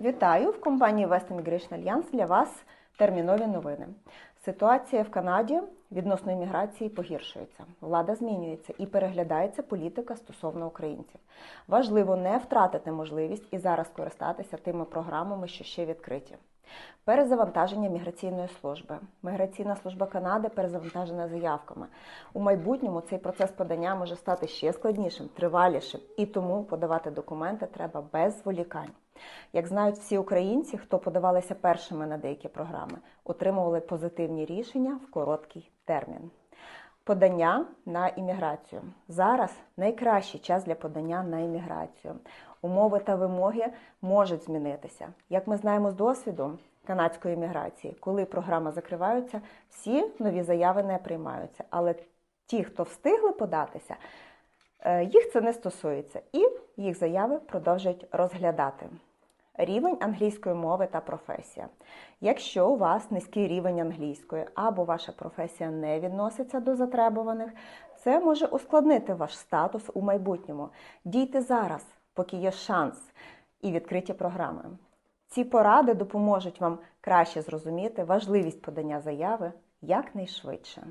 Вітаю в компанії West Immigration Alliance для вас термінові новини. Ситуація в Канаді відносно імміграції погіршується. Влада змінюється і переглядається політика стосовно українців. Важливо не втратити можливість і зараз користатися тими програмами, що ще відкриті. Перезавантаження міграційної служби. Міграційна служба Канади перезавантажена заявками. У майбутньому цей процес подання може стати ще складнішим, тривалішим, і тому подавати документи треба без зволікань. Як знають всі українці, хто подавалися першими на деякі програми, отримували позитивні рішення в короткий термін. Подання на імміграцію. Зараз найкращий час для подання на імміграцію. Умови та вимоги можуть змінитися. Як ми знаємо з досвіду канадської імміграції, коли програми закриваються, всі нові заяви не приймаються. Але ті, хто встигли податися, е, їх це не стосується, і їх заяви продовжують розглядати. Рівень англійської мови та професія. Якщо у вас низький рівень англійської або ваша професія не відноситься до затребуваних, це може ускладнити ваш статус у майбутньому. Дійте зараз, поки є шанс і відкриті програми. Ці поради допоможуть вам краще зрозуміти важливість подання заяви якнайшвидше.